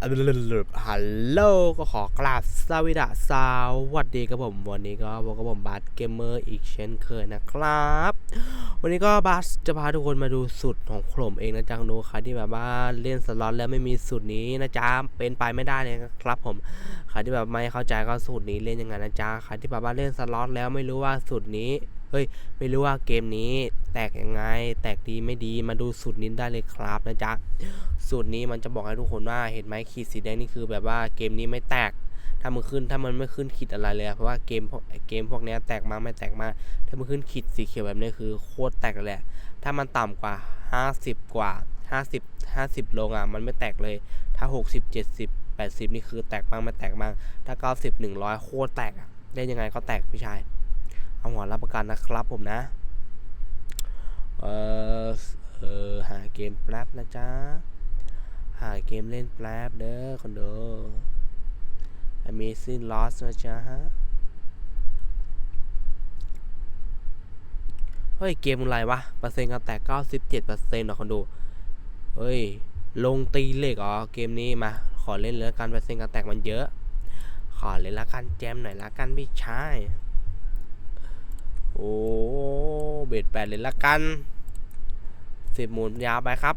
ฮัลโหลก็ขอกราบสวัสดีสวัสดีครับผม วันนี้ก็พบกับผมบัสเกมเมอร์อีกเช่นเคยนะครับ วันนี้ก็บัสจะพาทุกคนมาดูสูตรของผมเองนะจ๊ะดูใครที่แบบว่าเล่นสล็อตแล้วไม่มีสูตรนี้นะจ๊ะเป็นไปไม่ได้เลยครับผมใครที่แบบไม่เข้าใจก็สูตรนี้เล่นยังไงนะจ๊ะใครที่แบบว่าเล่นสล็อตแล้วไม่รู้ว่าสูตรนี้ ฮ้ยไม่รู้ว่าเกมนี้แตกยังไง แตกดีไม่ดีมาดูสูตรนี้ได้เลยครับนะจ๊ะสูตรนี้มันจะบอกให้ทุกคนว่าเห็นไหมขีดสีแดงนี่คือแบบว่าเกมนี้ไม่แตกถ้ามันขึ้นถ้ามันไม่ขึ้นขีดอะไรเลยเพราะว่าเกมพวกเกมพวกนี้แตกมาไม่แตกมา ถ้ามันขึ้นขีดสีเขียวแบบนี้คือโคตรแตกเลยแหละถ้ามันต่ำกว่า 50 กว่า 50 50ลงอะมันไม่แตกเลย ถ้า 60 70 80 นี่คือแตกบ้างไม่แตกบ้างถ้า 90 100 โคตรแตกอะได้ยังไงก็แตกพี่ชาย เอาหัวรับประกันนะครับผมนะ เออเออหาเกมแป๊บนะจ๊ะ หาเกมเล่นแป๊บเด้อคนดู Amazing Lost นะจ๊ะฮะเฮ้ย เกมอะไรวะ เปอร์เซ็นต์การแตก97%เปอร์เซ็นต์หรอคนดู เฮ้ย ลงตีเหล็กอ๋อเกมนี้มา ขอเล่นเลยละกันเปอร์เซ็นต์การแตกมันเยอะ ขอเล่นละกันแจมหน่อยละกันพี่ชาย โอ้เบ็ดแปดเลยละกันสิบหมุนยาวไปครับ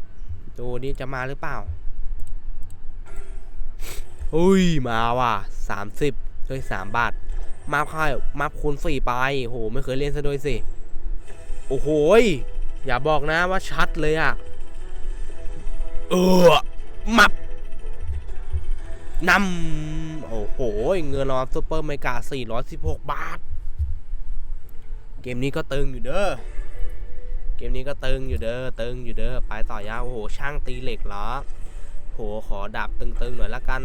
ดูนี่จะมาหรือเปล่าอุ้ยมาว่ะสามสิบเฮ้ยสามบาท มาค่ายมาคูณสี่ไปโหไม่เคยเล่นซะด้วยสิโอ้โหยอย่าบอกนะว่าชัดเลยอะเออมับนำโอ้โห เงินรางวัลซูเปอร์เมกา416 บาท เกมนี้ก็ตึงอยู่เด้อ เกมนี้ก็ตึงอยู่เด้อ ตึงอยู่เด้อ ไปต่อยาวโอ้โห ช่างตีเหล็กเหรอโห ขอดับตึงๆหน่อยละกัน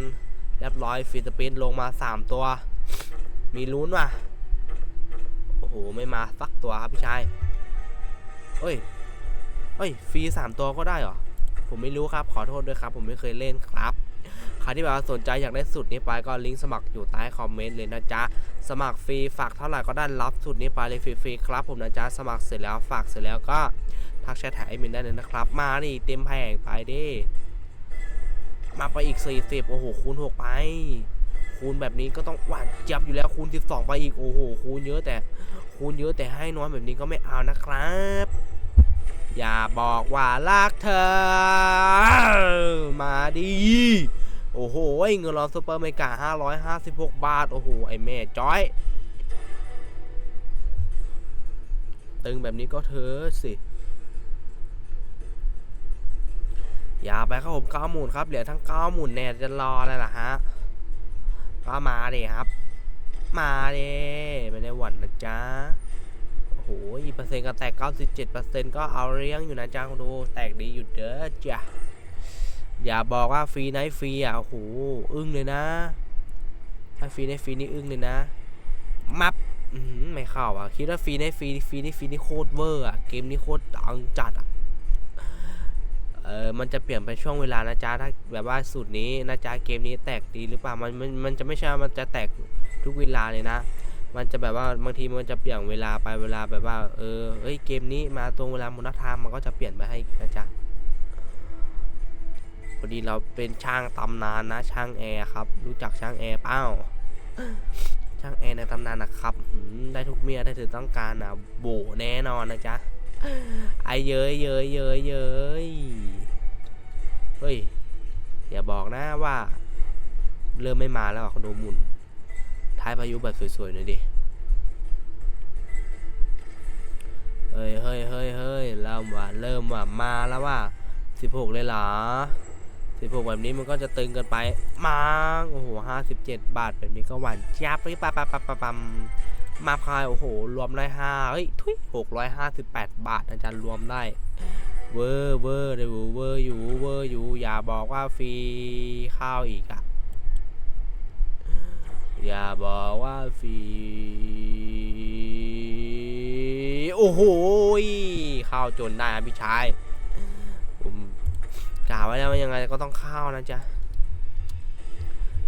เรียบร้อยฟีสปินลงมา 3 ตัว มีลุ้นว่ะ โอ้โห ไม่มาสักตัวครับพี่ชายเฮ้ยเฮ้ย ฟรีสามตัวก็ได้เหรอ ผมไม่รู้ครับ ขอโทษด้วยครับ ผมไม่เคยเล่นครับ ครที่แบบว่าสนใจอยากได้สูตรนี้ไปก็ลิงก์สมัครอยู่ใต้คอมเมนต์เลยนะจ๊ะ สมัครฟรีฝากเท่าไหร่ก็ได้รับสูตรนี้ไปเลยฟรีๆครับผมนะจ๊ะ สมัครเสร็จแล้วฝากเสร็จแล้วก็ทักแชทหาไอมินได้เลยนะครับ มาดิเต็มแผงไปดิมาไปอีก 40 โอ้โห คูณ 6 ไป คูณแบบนี้ก็ต้องหวานเจับอยู่แล้วคูณ 12 ไปอีก โอ้โห คูณเยอะแต่ คูณเยอะแต่ให้น้อยแบบนี้ก็ไม่เอานะครับ อย่าบอกว่ารักเธอ มาดี โอ้โห เงินรอนซูเปอร์เมกา556 บาท โอ้โห ไอแม่จ้อย ตึงแบบนี้ก็เธอสิ อย่าไปครับผมเก้าหมุนครับเหลือทั้งเก้าหมุนแน่จะรอแล้วล่ะฮะ ก็มาเดิครับ มาเดิไม่ได้หวั่นนะจ๊ะโอ้โหเปอร์เซ็นต์ก็แตก 97%ก็เอาเลี้ยงอยู่นะจ๊ะคุณดู แตกดีอยู่เด้อจ้ะ อย่าบอกว่าฟรีไนท์ฟรีอะโอ้โหอึ้งเลยนะ ถ้าฟรีไนท์ฟรีนี่อึ้งเลยนะ มับไม่เข้าอะ คิดว่าฟรีไนท์ฟรีฟรีนี่ฟรีนี่โคตรเวอร์อะ เกมนี้โคตรดังจัดอะ เออมันจะเปลี่ยนไปช่วงเวลานะจ๊ะ ถ้าแบบว่าสูตรนี้นะจ๊ะ เกมนี้แตกดีหรือเปล่า มันมันมันจะไม่ใช่ มันจะแตกทุกเวลาเลยนะมันจะแบบว่าบางทีมันจะเปลี่ยนเวลาไปเวลาแบบว่า เออเอ้ยเกมนี้มาตรงเวลามุนทามมันก็จะเปลี่ยนไปให้นะจ๊ะ พอดีเราเป็นช่างตำนานนะช่างแอร์ครับ รู้จักช่างแอร์เปล่าช่างแอร์ในตำนานนะครับได้ทุกเมียได้ถึงต้องการนะโบแน่นอนนะจ๊ะไอเย้ยเย้ยเย้ยเย้ยเฮ้ยอย่าบอกนะว่า เริ่มไม่มาแล้วอะคอนโดมุนท้ายพายุแบบสวยๆหน่อยดิเฮ้ยเฮ้ยเฮ้ยเฮ้ยเริ่มว่ะเริ่มว่ะมาแล้วว่ะสิบหกเลยเหรอ สิบหกแบบนี้มันก็จะตึงเกินไปมาโอ้โหห้าสิบเจ็ดบาทแบบนี้ก็หวานจับไปปะปะปะปะปะมาพายโอ้โห รวมได้ห้าเฮ้ยทุยหกร้อยห้าสิบแปดบาทอาจารย์รวมได้ เวอร์เวอร์เลยเวอร์อยู่เวอร์อยู่อย่าบอกว่าฟรีข้าวอีกอะอย่าบอกว่าฟรีโอ้โหข้าวจนได้พี่ชาย กล่าวไว้แล้วยังไงก็ต้องเข้านะจ๊ะ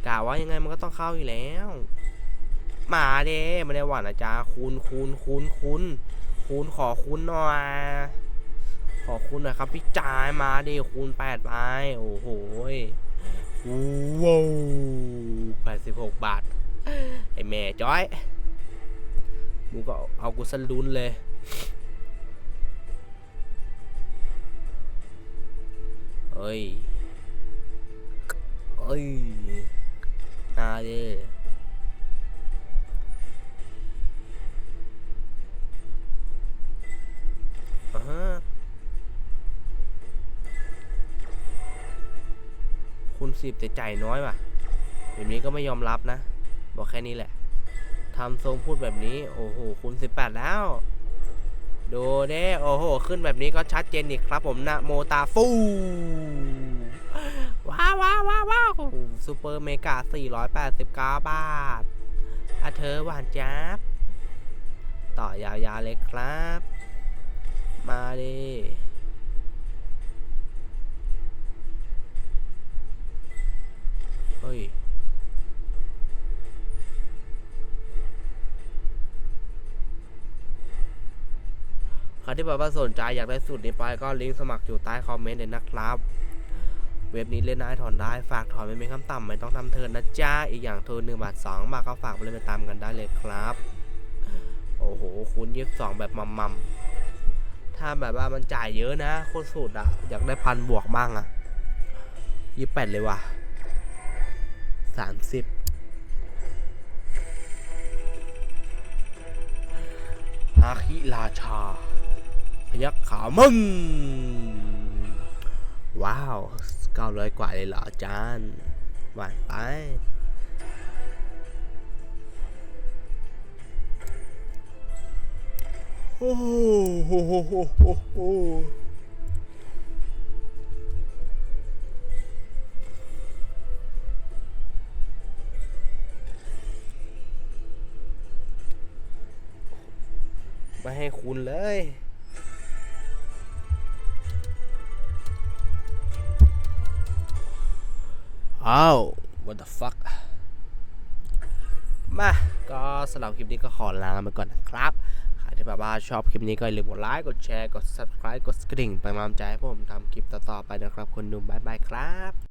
กล่าวว่ายังไงมันก็ต้องเข้าอยู่แล้ว มาเด้ไม่ได้หวั่นนะจ๊ะคูณคูณคูณคูณคูณขอคูณหน่อยขอคูณหน่อยครับพี่จายมาดิคูณแปดไปโอ้โหยูว้าวแปดสิบหกบาทไอแม่จ้อย มึงก็เอากูสลุนเลย อ้ยเอ้ยนาดิอ่าฮะคุณสิบแต่ใจายน้อยว่ะแบบนี้ก็ไม่ยอมรับนะ บอกแค่นี้แหละทำทรงพูดแบบนี้ โอ้โห คุณสิบแปดแล้ว ดูเด้โอ้โห ขึ้นแบบนี้ก็ชัดเจนอีกครับผมนะโมตาฟูว้าวว้าวว้าวว้าวซูเปอร์เมกา 489 บาทอะเธอหวานจับต่อยาวๆเลยครับ มาดิเฮ้ย ครที่แบบว่าสนใจอยากได้สูตรนี้ไปก็ลิงก์สมัครอยู่ใต้คอมเมนต์เลยนะครับ เว็บนี้เล่นได้ถอนได้ฝากถอนไม่มีคำต่ำไม่ต้องทำเทิร์นนะจ้าอีกอย่างเทิร์นหนึ่งบาทสองบาทก็ฝากไปเลยไปตามกันได้เลยครับ โอ้โหคูณยี่สิบสองแบบมัมๆถ้าแบบว่ามันจ่ายเยอะนะโคตรสุดอะอยากได้พันบวกบ้างอะยี่แปดเลยว่ะสามสิบอาคิราชา พยักขามึง ว้าวเก้าร้อยกว่าเลยเหรออาจารย์หวานไปโอ้โหโหโหโหโหโหไม่ให้คุณเลย อ้าว what the fuck มา ก็สำหรับคลิปนี้ก็ขอลาไปก่อนนะครับ ใครที่แบบว่าชอบคลิปนี้ก็อย่าลืมกดไลค์ กดแชร์ กด subscribe กดกระดิ่งเป็นกำลังใจให้ผมทำคลิปต่อๆไปนะครับ คนดูบายบายครับ